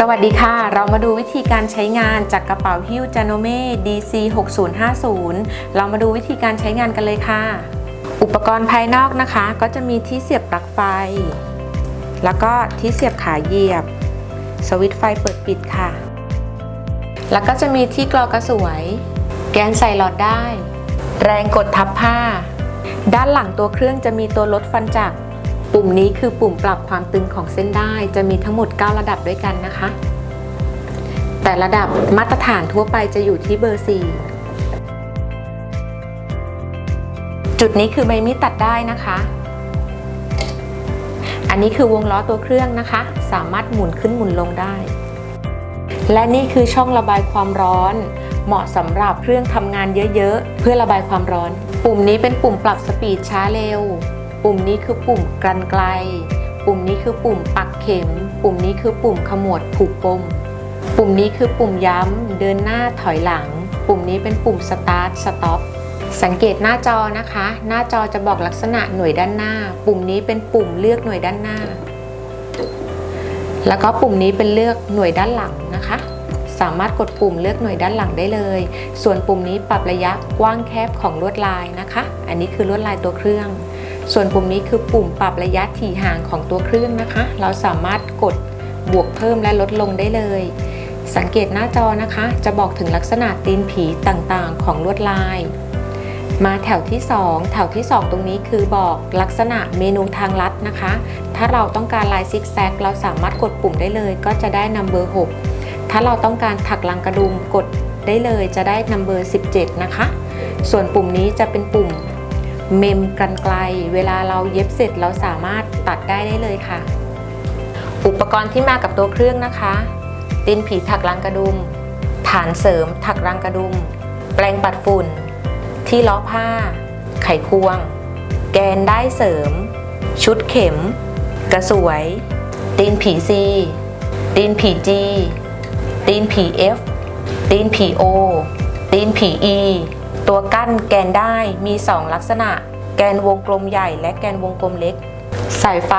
สวัสดีค่ะ เรามาดูวิธีการใช้งานจากกระเป๋าฮิ้วจานเม่ DC 6050 เรามาดูวิธีการใช้งานกันเลยค่ะ อุปกรณ์ภายนอกนะคะ ก็จะมีที่เสียบปลั๊กไฟ แล้วก็ที่เสียบขาเหยียบ สวิตช์ไฟเปิดปิดค่ะ แล้วก็จะมีที่กรอกระสวย แกนใส่หลอดได้ แรงกดทับผ้า ด้านหลังตัวเครื่องจะมีตัวลดฟันจักร ปุ่มนี้คือปุ่มปรับความตึงของเส้นได้ จะมีทั้งหมด 9 ระดับด้วยกันนะคะ แต่ระดับมาตรฐานทั่วไปจะอยู่ที่เบอร์ 4 จุดนี้คือใบมีดตัดได้นะคะ อันนี้คือวงล้อตัวเครื่องนะคะ สามารถหมุนขึ้นหมุนลงได้ และนี่คือช่องระบายความร้อน เหมาะสำหรับเครื่องทำงานเยอะๆ เพื่อระบายความร้อน ปุ่มนี้เป็นปุ่มปรับสปีดช้าเร็ว ปุ่มนี้คือปุ่มกลันไกล ปุ่มนี้คือปุ่มปักเข็ม ปุ่มนี้คือปุ่มขมวดผูกปม ปุ่มนี้คือปุ่มย้ำ เดินหน้าถอยหลัง ปุ่มนี้เป็นปุ่มสตาร์ทสต็อปสังเกตหน้าจอนะคะ หน้าจอจะบอกลักษณะหน่วยด้านหน้า ปุ่มนี้เป็นปุ่มเลือกหน่วยด้านหน้า แล้วก็ปุ่มนี้เป็นเลือกหน่วยด้านหลังนะคะ สามารถกดปุ่มเลือกหน่วยด้านหลังได้เลย ส่วนปุ่มนี้ปรับระยะกว้างแคบของลวดลายนะคะ อันนี้คือลวดลายตัวเครื่อง ส่วนปุ่มนี้คือปุ่มปรับระยะถี่ห่างของตัวเครื่องนะคะ เราสามารถกดบวกเพิ่มและลดลงได้เลย สังเกตหน้าจอนะคะ จะบอกถึงลักษณะตีนผีต่างๆ ของลวดลาย มาแถวที่ 2 แถวที่ 2 ตรงนี้คือบอกลักษณะเมนูทางลัดนะคะ ถ้าเราต้องการลายซิกแซกเราสามารถกดปุ่มได้เลย ก็จะได้นัมเบอร์6ถ้าเราต้องการถักลังกระดุมกดได้เลยจะได้นัมเบอร์17 นะคะ ส่วนปุ่มนี้จะเป็นปุ่ม เมมกันไกล เวลาเราเย็บเสร็จเราสามารถตัดได้ได้เลยค่ะ อุปกรณ์ที่มากับตัวเครื่องนะคะ ตีนผีถักรังกระดุม ฐานเสริมถักรังกระดุม แปรงปัดฝุ่น ที่ล้อผ้า ไขควง แกนได้เสริม ชุดเข็ม กระสวย ตีนผีซีตีนผีจีตีนผีเอฟตีนผีโอตีนผีอี ตัวกั้นแกนได้มี 2 ลักษณะ แกนวงกลมใหญ่และแกนวงกลมเล็ก สายไฟ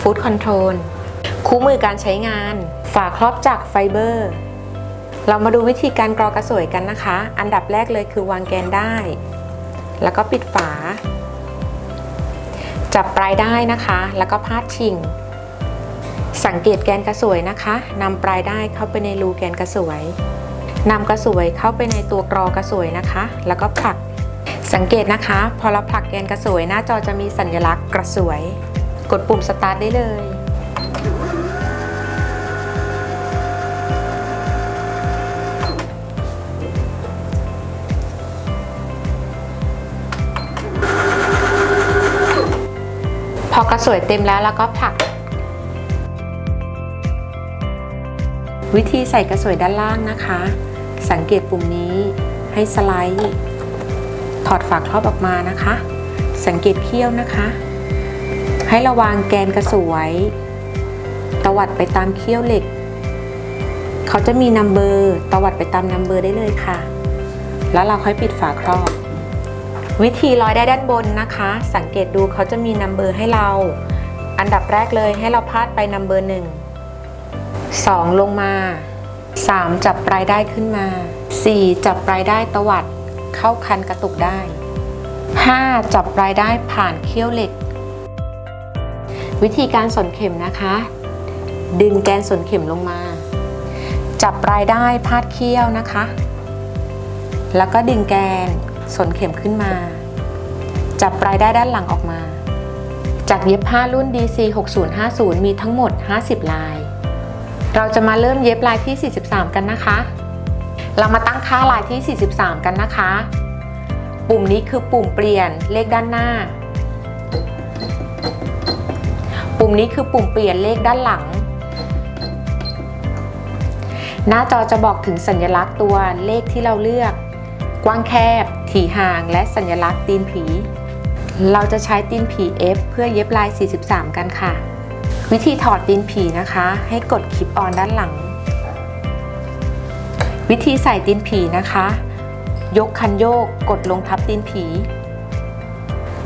ฟูดคอนโทรลคู่มือการใช้งาน ฝาครอบจักไฟเบอร์ เรามาดูวิธีการกรอกระสวยกันนะคะ อันดับแรกเลยคือวางแกนได้ แล้วก็ปิดฝา จับปลายได้นะคะ แล้วก็พาดชิง สังเกตแกนกระสวยนะคะนำปลายได้เข้าไปในรูแกนกระสวย นำกระสวยเข้าไปในตัวกรอกระสวยนะคะ แล้วก็ผลัก สังเกตนะคะ พอเราผลักแกนกระสวยหน้าจอจะมีสัญลักษณ์กระสวย กดปุ่มสตาร์ทได้เลยพอกระสวยเต็มแล้วแล้วก็ผลัก วิธีใส่กระสวยด้านล่างนะคะ สังเกตปุ่มนี้ให้สไลด์ ถอดฝาครอบออกมานะคะ สังเกตเขี้ยวนะคะ ให้ระวังแกนกระสวยตวัดไปตามเขี้ยวเหล็ก เขาจะมีนัมเบอร์ตวัดไปตามนัมเบอร์ได้เลยค่ะ แล้วเราค่อยปิดฝาครอบ วิธีร้อยได้ด้านบนนะคะ สังเกตดูเขาจะมีนัมเบอร์ให้เรา อันดับแรกเลยให้เราพาดไปนัมเบอร์หนึ่ง2ลงมา 3 จับปลายได้ขึ้นมา 4 จับปลายได้ตวัดเข้าคันกระตุกได้ 5 จับปลายได้ผ่านเขี้ยวเหล็ก วิธีการสนเข็มนะคะ ดึงแกนสนเข็มลงมา จับปลายได้พาดเขี้ยวนะคะ แล้วก็ดึงแกนสนเข็มขึ้นมา จับปลายได้ด้านหลังออกมา จากเย็บผ้ารุ่น DC 6050 มีทั้งหมด 50 ลาย เราจะมาเริ่มเย็บลายที่ 43 กันนะคะ เรามาตั้งค่าลายที่ 43 กันนะคะ ปุ่มนี้คือปุ่มเปลี่ยนเลขด้านหน้า ปุ่มนี้คือปุ่มเปลี่ยนเลขด้านหลัง หน้าจอจะบอกถึงสัญลักษณ์ตัวเลขที่เราเลือก กว้างแคบ ถี่ห่าง และสัญลักษณ์ตีนผี เราจะใช้ตีนผี F เพื่อเย็บลาย 43 กันค่ะ วิธีถอดดินผีนะคะ ให้กดคลิปออนด้านหลัง วิธีใส่ดินผีนะคะ ยกคันโยกกดลงทับดินผี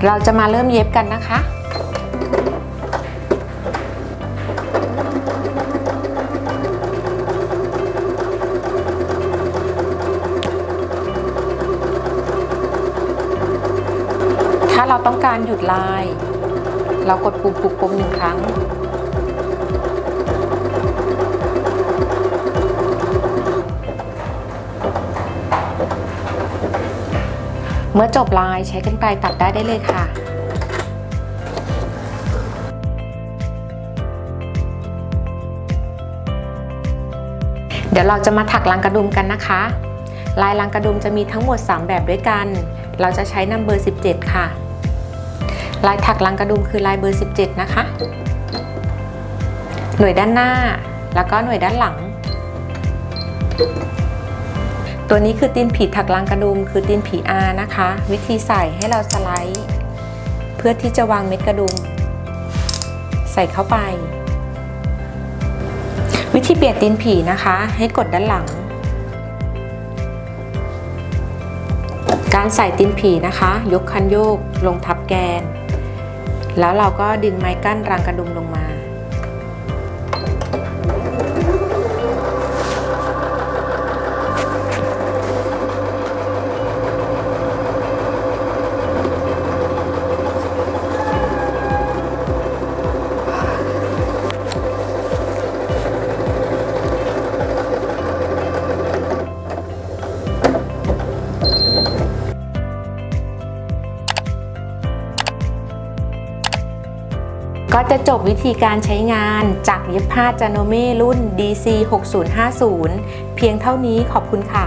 เราจะมาเริ่มเย็บกันนะคะถ้าเราต้องการหยุดลาย เรากดปุ่มปลุกปมหนึ่งครั้ง มื่อจบลายใช้กรรไกรตัดได้ได้เลยค่ะ เดี๋ยวเราจะมาถักลังกระดุมกันนะคะ ลายลังกระดุมจะมีทั้งหมด 3 แบบด้วยกัน เราจะใช้นัมเบอร์ 17 ค่ะ ลายถักลังกระดุมคือลายเบอร์ 17 นะคะ หน่วยด้านหน้าแล้วก็หน่วยด้านหลัง ตัวนี้คือตีนผีถักลังกระดุมคือตีนผีอานะคะ วิธีใส่ให้เราสไลด์ เพื่อที่จะวางเม็ดกระดุม ใส่เข้าไป วิธีเปลี่ยนตีนผีนะคะ ให้กดด้านหลัง การใส่ตีนผีนะคะ ยกคันโยกลงทับแกน แล้วเราก็ดึงไม้กั้นรังกระดุมลงมา ก็จะจบวิธีการใช้งานจากเย็บผ้าจานโนเม่รุ่น DC 6050 เพียงเท่านี้ขอบคุณค่ะ